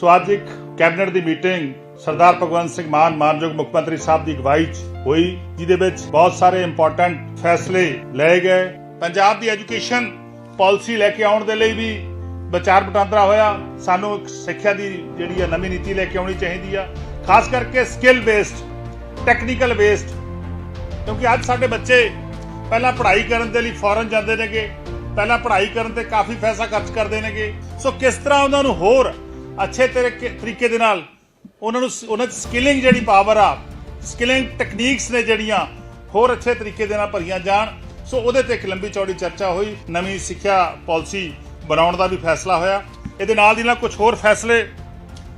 ਸੋ ਅੱਜ ਇੱਕ ਕੈਬਨਿਟ ਦੀ ਮੀਟਿੰਗ ਸਰਦਾਰ ਭਗਵੰਤ ਸਿੰਘ ਮਾਨ, ਮਾਨਯੋਗ ਮੁੱਖ ਮੰਤਰੀ ਸਾਹਿਬ ਦੀ ਅਗਵਾਈ 'ਚ ਹੋਈ, ਜਿਹਦੇ ਵਿੱਚ ਬਹੁਤ ਸਾਰੇ ਇੰਪੋਰਟੈਂਟ ਫੈਸਲੇ ਲਏ ਗਏ। ਪੰਜਾਬ ਦੀ ਐਜੂਕੇਸ਼ਨ ਪਾਲਿਸੀ ਲੈ ਕੇ ਆਉਣ ਦੇ ਲਈ ਵੀ ਵਿਚਾਰ ਵਟਾਂਦਰਾ ਹੋਇਆ। ਸਾਨੂੰ ਸਿੱਖਿਆ ਦੀ ਜਿਹੜੀ ਆ ਨਵੀਂ ਨੀਤੀ ਲੈ ਕੇ ਆਉਣੀ ਚਾਹੀਦੀ ਆ। ਖਾਸ ਕਰਕੇ ਸਕਿੱਲ ਬੇਸਡ ਟੈਕਨੀਕਲ ਬੇਸਡ ਕਿਉਂਕਿ ਅੱਜ ਸਾਡੇ ਬੱਚੇ ਪਹਿਲਾਂ ਪੜ੍ਹਾਈ ਕਰਨ ਦੇ ਲਈ ਫੋਰਨ ਜਾਂਦੇ ਨੇਗੇ, ਪਹਿਲਾਂ ਪੜ੍ਹਾਈ ਕਰਨ ਤੇ ਕਾਫੀ ਪੈਸਾ ਖਰਚ ਕਰਦੇ ਨੇਗੇ। ਸੋ ਕਿਸ ਤਰ੍ਹਾਂ ਉਹਨਾਂ ਨੂੰ ਹੋਰ ਅੱਛੇ ਤਰੀਕੇ ਤਰੀਕੇ ਦੇ ਨਾਲ ਉਹਨਾਂ ਨੂੰ ਸ- ਉਹਨਾਂ ਦੀ ਸਕਿਲਿੰਗ ਜਿਹੜੀ ਪਾਵਰ ਆ ਸਕਿਲਿੰਗ ਟੈਕਨੀਕਸ ਨੇ ਜਿਹੜੀਆਂ ਹੋਰ ਅੱਛੇ ਤਰੀਕੇ ਦੇ ਨਾਲ ਭਰੀਆਂ ਜਾਣ। ਸੋ ਉਹਦੇ ਤੇ ਇੱਕ ਲੰਬੀ ਚੌੜੀ ਚਰਚਾ ਹੋਈ, ਨਵੀਂ ਸਿੱਖਿਆ ਪਾਲਿਸੀ ਬਣਾਉਣ ਦਾ ਵੀ ਫੈਸਲਾ ਹੋਇਆ। ਇਹਦੇ ਨਾਲ ਦੀ ਨਾਲ ਕੁਝ ਹੋਰ ਫੈਸਲੇ,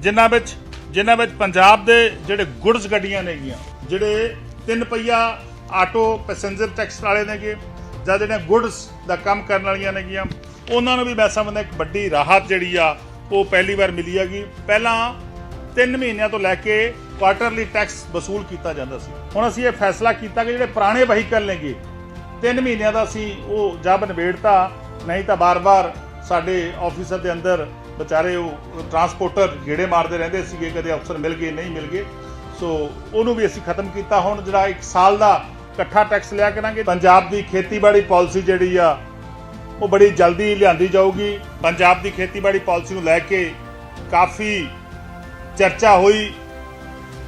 ਜਿਨ੍ਹਾਂ ਵਿੱਚ ਜਿਨ੍ਹਾਂ ਵਿੱਚ ਪੰਜਾਬ ਦੇ ਜਿਹੜੇ ਗੁੱਡਸ ਗੱਡੀਆਂ ਨੇਗੀਆਂ, ਜਿਹੜੇ ਤਿੰਨ ਪਹੀਆ ਆਟੋ ਪੈਸੇਂਜਰ ਟੈਕਸ ਵਾਲੇ ਨੇਗੇ, ਜਾਂ ਜਿਹੜੇ ਗੁੱਡਸ ਦਾ ਕੰਮ ਕਰਨ ਵਾਲੀਆਂ ਨੇਗੀਆਂ, ਉਹਨਾਂ ਨੂੰ ਵੀ ਮੈਂ ਸਮਝਦਾ ਇੱਕ ਵੱਡੀ ਰਾਹਤ ਜਿਹੜੀ ਆ ਉਹ ਪਹਿਲੀ ਵਾਰ ਮਿਲੀ ਹੈਗੀ। ਪਹਿਲਾਂ 3 ਮਹੀਨਿਆਂ ਤੋਂ ਲੈ ਕੇ ਕੁਆਟਰਲੀ ਟੈਕਸ ਵਸੂਲ ਕੀਤਾ ਜਾਂਦਾ ਸੀ। ਹੁਣ ਅਸੀਂ ਇਹ ਫੈਸਲਾ ਕੀਤਾ ਕਿ ਜਿਹੜੇ ਪੁਰਾਣੇ ਵਹੀਕਲ ਨੇਗੇ 3 ਮਹੀਨਿਆਂ ਦਾ ਅਸੀਂ ਉਹ ਜਬ ਨਿਬੇੜਤਾ, ਨਹੀਂ ਤਾਂ ਬਾਰ-ਬਾਰ ਸਾਡੇ ਆਫਿਸਰ ਦੇ ਅੰਦਰ ਵਿਚਾਰੇ ਉਹ ਟਰਾਂਸਪੋਰਟਰ ਗੇੜੇ ਮਾਰਦੇ ਰਹਿੰਦੇ ਸੀਗੇ, ਕਦੇ ਅਫਸਰ ਮਿਲ ਗਏ, ਨਹੀਂ ਮਿਲ ਗਏ। ਸੋ ਉਹਨੂੰ ਵੀ ਅਸੀਂ ਖਤਮ ਕੀਤਾ। ਹੁਣ ਜਿਹੜਾ 1 ਸਾਲ ਦਾ ਇਕੱਠਾ ਟੈਕਸ ਲਿਆ ਕਰਾਂਗੇ। ਪੰਜਾਬ ਦੀ ਖੇਤੀਬਾੜੀ ਪਾਲਿਸੀ ਜਿਹੜੀ ਆ ਉਹ ਬੜੀ ਜਲਦੀ ਲਿਆਂਦੀ ਜਾਊਗੀ। ਪੰਜਾਬ ਦੀ ਖੇਤੀਬਾੜੀ ਪਾਲਿਸੀ ਨੂੰ ਲੈ ਕੇ ਕਾਫੀ ਚਰਚਾ ਹੋਈ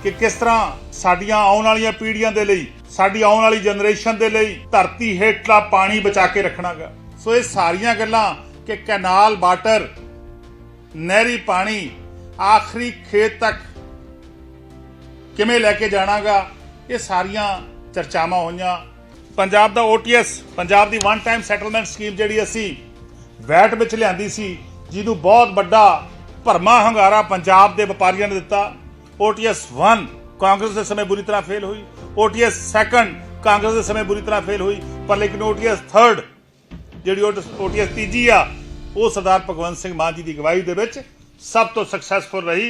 ਕਿ ਕਿਸ ਤਰ੍ਹਾਂ ਸਾਡੀਆਂ ਆਉਣ ਵਾਲੀਆਂ ਪੀੜ੍ਹੀਆਂ ਦੇ ਲਈ, ਸਾਡੀ ਆਉਣ ਵਾਲੀ ਜਨਰੇਸ਼ਨ ਦੇ ਲਈ ਧਰਤੀ ਹੇਠਲਾ ਪਾਣੀ ਬਚਾ ਕੇ ਰੱਖਣਾਗਾ। ਸੋ ਇਹ ਸਾਰੀਆਂ ਗੱਲਾਂ ਕਿ ਕੈਨਾਲ ਵਾਟਰ ਨਹਿਰੀ ਪਾਣੀ ਆਖਰੀ ਖੇਤ ਤੱਕ ਕਿਵੇਂ ਲੈ ਕੇ ਜਾਣਾਗਾ, ਇਹ ਸਾਰੀਆਂ ਚਰਚਾਵਾਂ ਹੋਈਆਂ। ਪੰਜਾਬ ਦਾ OTS ਪੰਜਾਬ ਦੀ ਵਨ ਟਾਈਮ ਸੈਟਲਮੈਂਟ ਸਕੀਮ ਜਿਹੜੀ ਅਸੀਂ ਵੈਟ ਵਿੱਚ ਲਿਆਂਦੀ ਸੀ, ਜਿਹਨੂੰ ਬਹੁਤ ਵੱਡਾ ਭਰਮਾ ਹੰਗਾਰਾ ਪੰਜਾਬ ਦੇ ਵਪਾਰੀਆਂ ਨੇ ਦਿੱਤਾ। OTS 1 ਕਾਂਗਰਸ ਦੇ ਸਮੇਂ ਬੁਰੀ ਤਰ੍ਹਾਂ ਫੇਲ ਹੋਈ। OTS 2 ਕਾਂਗਰਸ ਦੇ ਸਮੇਂ ਬੁਰੀ ਤਰ੍ਹਾਂ ਫੇਲ ਹੋਈ। ਪਰ ਲੇਕਿਨ OTS 3 ਜਿਹੜੀ OTS ਤੀਜੀ ਆ, ਉਹ ਸਰਦਾਰ ਭਗਵੰਤ ਸਿੰਘ ਮਾਨ ਜੀ ਦੀ ਅਗਵਾਈ ਦੇ ਵਿੱਚ ਸਭ ਤੋਂ ਸਕਸੈਸਫੁਲ ਰਹੀ।